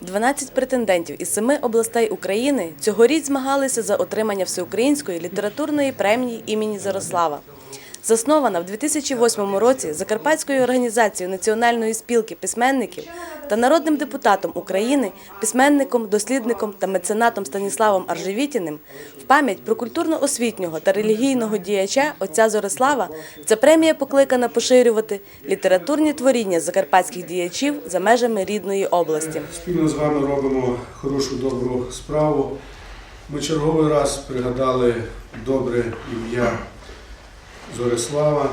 12 претендентів із семи областей України цьогоріч змагалися за отримання всеукраїнської літературної премії імені Зарослава. Заснована в 2008 році Закарпатською організацією Національної спілки письменників та народним депутатом України, письменником, дослідником та меценатом Станіславом Аржевітіним в пам'ять про культурно-освітнього та релігійного діяча отця Зорислава ця премія покликана поширювати літературні творіння закарпатських діячів за межами рідної області. Спільно з вами робимо хорошу добру справу. Ми черговий раз пригадали добре ім'я Зорислава.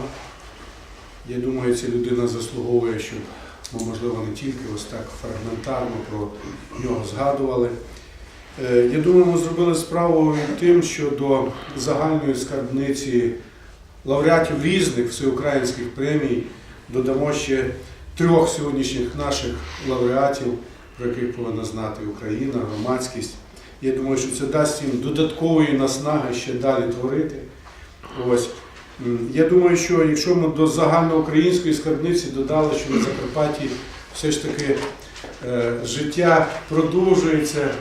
Я думаю, ця людина заслуговує, щоб, ну, можливо, не тільки ось так фрагментарно про нього згадували. Е, Я думаю, ми зробили справу тим, що до загальної скарбниці лауреатів різних всеукраїнських премій додамо ще трьох сьогоднішніх наших лауреатів, про яких повинна знати Україна, громадськість. Я думаю, що це дасть їм додаткової наснаги ще далі творити. Ось. Я думаю, що якщо ми до загальноукраїнської скарбниці додали, що на Закарпатті все ж таки е, життя продовжується, е,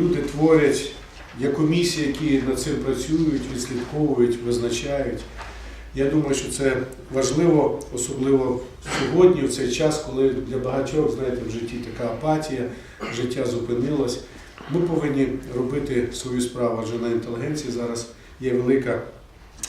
люди творять, є комісії, які над цим працюють, відслідковують, визначають. Я думаю, що це важливо, особливо сьогодні, в цей час, коли для багатьох, знаєте, в житті така апатія, життя зупинилось. Ми повинні робити свою справу, адже на інтелігенції зараз є велика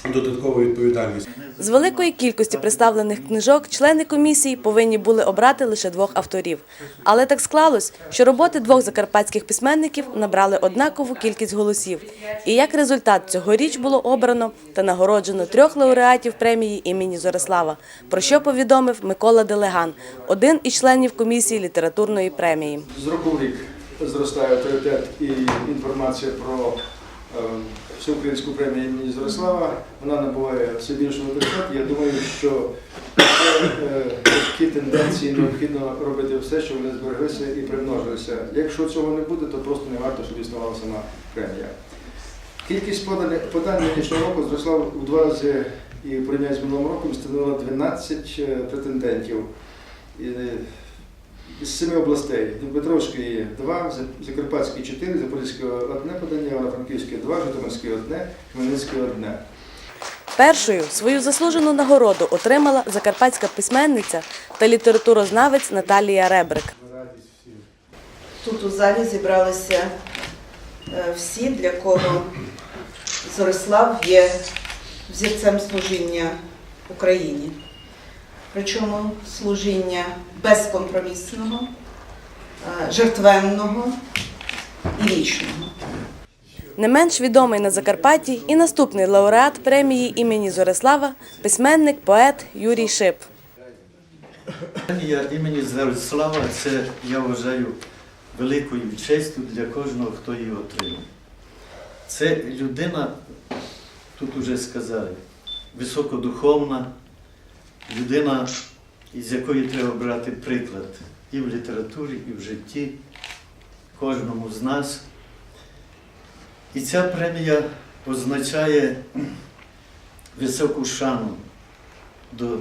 додаткова відповідальність. З великої кількості представлених книжок члени комісії повинні були обрати лише двох авторів. Але так склалось, що роботи двох закарпатських письменників набрали однакову кількість голосів. І як результат цьогоріч було обрано та нагороджено трьох лауреатів премії імені Зорислава, про що повідомив Микола Делеган, один із членів комісії літературної премії. З року рік зростає авторитет і інформація про е, всеукраїнську премію імені Зорислава. Вона набуває все більшого авторитету. Я думаю, що е, такі тенденції необхідно робити все, щоб вони збереглися і примножилися. Якщо цього не буде, то просто не варто, щоб існувала сама премія. Кількість подань, нинішнього року зросла в два рази і в порівнянні з минулим роком становила 12 е, претендентів. І, е, з семи областей. Дніпропетровської два, Зак- Закарпатської чотири, Запорізької одне подання, Івано-Франківське два, Житомирської одне, Хмельницьке одне. Першою свою заслужену нагороду отримала закарпатська письменниця та літературознавець Наталія Ребрик. Тут у залі зібралися е, всі, для кого Зорислав є взірцем служіння Україні. Причому служіння безкомпромісного, е, жертвенного і вічного. Не менш відомий на Закарпатті і наступний лауреат премії імені Зорислава, письменник, поет Юрій Шип. Премія імені Зорислава це, я вважаю, великою честю для кожного, хто її отримав. Це людина, тут уже сказали, високодуховна, людина, із якої треба брати приклад і в літературі, і в житті, кожному з нас. І ця премія означає високу шану до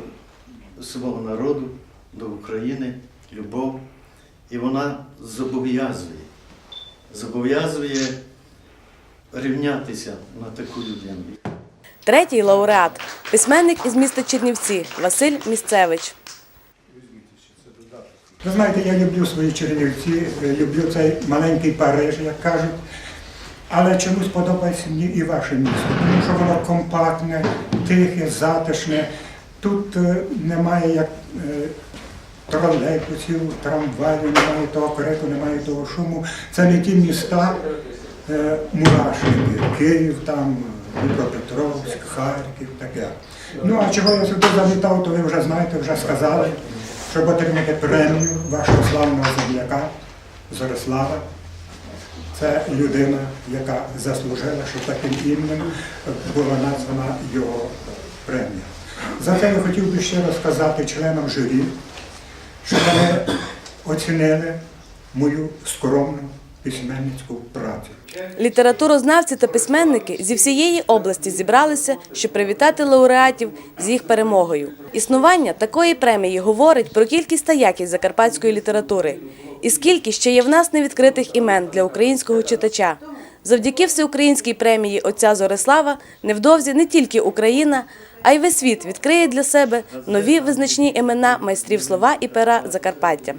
свого народу, до України, любов. І вона зобов'язує, зобов'язує рівнятися на таку людину. Третій лауреат письменник із міста Чернівці Василь Місцевич. Ви знаєте, я люблю свої Чернівці, е, люблю цей маленький Париж, як кажуть. Але чомусь подобається мені і ваше місто, тому що воно компактне, тихе, затишне. Тут е, немає як е, тролейбусів, трамваїв, немає того крику, немає того шуму. Це не ті міста мурашники, Київ, там, Дніпропетровськ, Харків, таке. Ну а чого я сюди завітав, то ви вже знаєте, вже сказали, щоб отримати премію вашого славного земляка Зорислава. Це людина, яка заслужила, щоб таким іменем була названа його премія. За це я хотів би ще розказати членам журі, що вони оцінили мою скромну письменницьку працю. Літературознавці та письменники зі всієї області зібралися, щоб привітати лауреатів з їх перемогою. Існування такої премії говорить про кількість та якість закарпатської літератури. І скільки ще є в нас невідкритих імен для українського читача. Завдяки всеукраїнській премії отця Зорислава невдовзі не тільки Україна, а й весь світ відкриє для себе нові визначні імена майстрів слова і пера Закарпаття.